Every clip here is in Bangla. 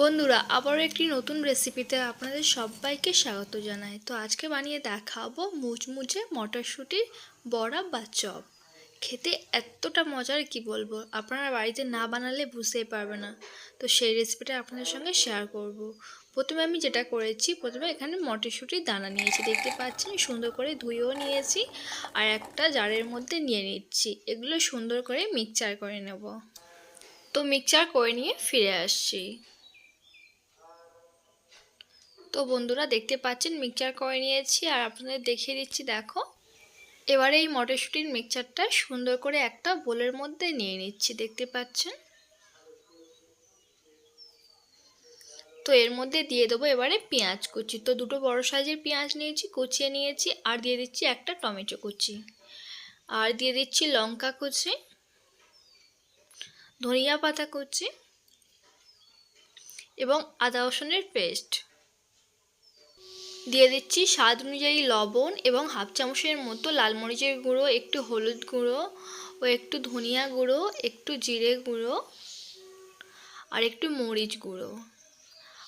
বন্ধুরা, আবারও একটি নতুন রেসিপিতে আপনাদের সবাইকে স্বাগত জানাই। তো আজকে বানিয়ে দেখাবো মুচমুচে মটরশুঁটির বড়া বা চপ। খেতে এতটা মজার কি বলব, আপনারা বাড়িতে না বানালে বুঝতেই পারবে না। তো সেই রেসিপিটা আপনাদের সঙ্গে শেয়ার করব। প্রথমে আমি যেটা করেছি, প্রথমে এখানে মটরশুঁটির দানা নিয়েছি। দেখতে পাচ্ছেন, সুন্দর করে ধুয়েও নিয়েছি আর একটা জারের মধ্যে নিয়ে নিচ্ছি। এগুলো সুন্দর করে মিক্সচার করে নেব। তো মিক্সচার করে নিয়ে ফিরে আসছি। তো বন্ধুরা দেখতে পাচ্ছেন মিক্সচার করে নিয়েছি আর আপনাদের দেখিয়ে দিচ্ছি, দেখো। এবারে এই মটরশুঁটির মিক্সচারটা সুন্দর করে একটা বোলের মধ্যে নিয়ে নিচ্ছি, দেখতে পাচ্ছেন? তো এর মধ্যে দিয়ে দেবো এবারে পেঁয়াজ কুচি। তো দুটো বড় সাইজের পেঁয়াজ নিয়েছি, কুচিয়ে নিয়েছি আর দিয়ে দিচ্ছি একটা টমেটো কুচি। আর দিয়ে দিচ্ছি লঙ্কা কুচি, ধনিয়া পাতা কুচি এবং আদা রসুনের পেস্ট দিয়ে দিচ্ছি স্বাদ অনুযায়ী লবণ এবং হাফ চামচের মতো লাল মরিচের গুঁড়ো, একটু হলুদ গুঁড়ো ও একটু ধনিয়া গুঁড়ো, একটু জিরে গুঁড়ো আর একটু মরিচ গুঁড়ো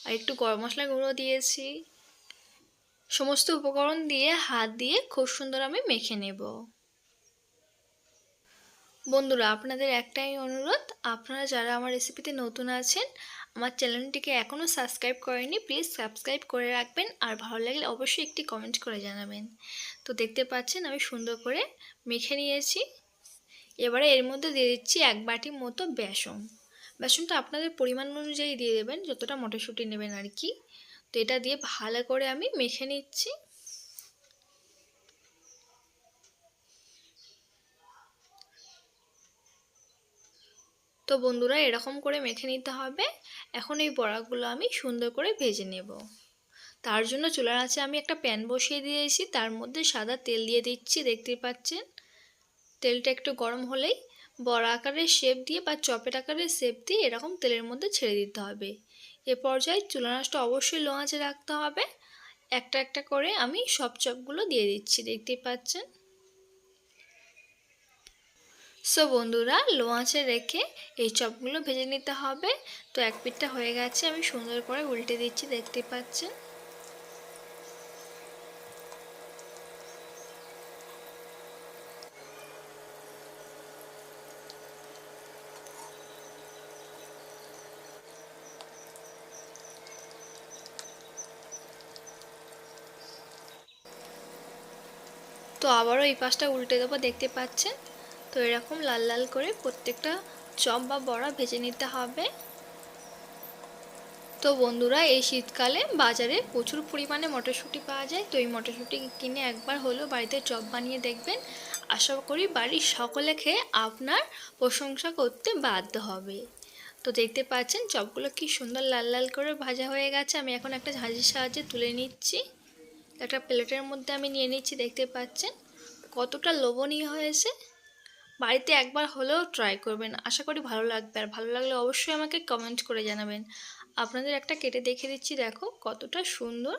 আর একটু গরম মশলা গুঁড়ো দিয়েছি। সমস্ত উপকরণ দিয়ে হাত দিয়ে খুব সুন্দর আমি মেখে নেব। বন্ধুরা, আপনাদের একটাই অনুরোধ, আপনারা যারা আমার রেসিপিতে নতুন আছেন আমার চ্যানেলটিকে এখনও সাবস্ক্রাইব করেনি, প্লিজ সাবস্ক্রাইব করে রাখবেন আর ভালো লাগলে অবশ্যই একটি কমেন্ট করে জানাবেন। তো দেখতে পাচ্ছেন আমি সুন্দর করে মেখে নিয়েছি। এবারে এর মধ্যে দিয়ে দিচ্ছি এক বাটি মতো বেসন। বেসনটা আপনাদের পরিমাণ অনুযায়ী দিয়ে দেবেন, যতটা মটরশুঁটি নেবেন আর কি। তো এটা দিয়ে ভালো করে আমি মেখে নিচ্ছি। তো বন্ধুরা এরকম করে মেখে নিতে হবে। এখন এই বড়াগুলো আমি সুন্দর করে ভেজে নেব। তার জন্য চুলার আছে আমি একটা প্যান বসিয়ে দিয়েছি। তার মধ্যে সাদা তেল দিয়ে দিচ্ছি, দেখতেই পাচ্ছেন? তেলটা একটু গরম হলেই বড়া আকারের শেপ দিয়ে বা চপের আকারের শেপ দিয়ে এরকম তেলের মধ্যে ছেড়ে দিতে হবে। এ পর্যায়ে চুলা আঁচটা অবশ্যই লো আঁচে রাখতে হবে। একটা একটা করে আমি সব চপগুলো দিয়ে দিচ্ছি, দেখতেই পাচ্ছেন? সো বন্ধুরা লো আঁচে রেখে এই চপগুলো ভেজে নিতে হবে। তো এক পিঠটা হয়ে গেছে, আমি সুন্দর করে উল্টে দিচ্ছি, দেখতে পাচ্ছেন? তো আবারও এই পাশটা উল্টে দেবো, দেখতে পাচ্ছেন? তো এরকম লাল লাল করে প্রত্যেকটা চপ বা বড়া ভেজে নিতে হবে। তো বন্ধুরা, এই শীতকালে বাজারে প্রচুর পরিমাণে মটরশুঁটি পাওয়া যায়। তো এই মটরশুঁটি কিনে একবার হলেও বাড়িতে চপ বানিয়ে দেখবেন। আশা করি বাড়ির সকলে খেয়ে আপনার প্রশংসা করতে বাধ্য হবে। তো দেখতে পাচ্ছেন, চপগুলো কি সুন্দর লাল লাল করে ভাজা হয়ে গেছে। আমি এখন একটা ঝাঁঝির সাহায্যে তুলে নিচ্ছি। একটা প্লেটের মধ্যে আমি নিয়ে নিচ্ছি, দেখতে পাচ্ছেন। কতটা লোভনীয় হয়েছে। বাড়িতে একবার হলেও ট্রাই করবেন। আশা করি ভালো লাগবে। আর ভালো লাগলে অবশ্যই আমাকে কমেন্ট করে জানাবেন। আপনাদের একটা কেটে দেখে দিচ্ছি, দেখো কতটা সুন্দর।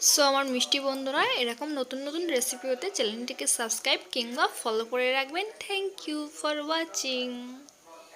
সো আমার মিষ্টি বন্ধুরা, এরকম নতুন নতুন রেসিপি হতে চ্যানেলটিকে সাবস্ক্রাইব কিংবা ফলো করে রাখবেন। Thank you for watching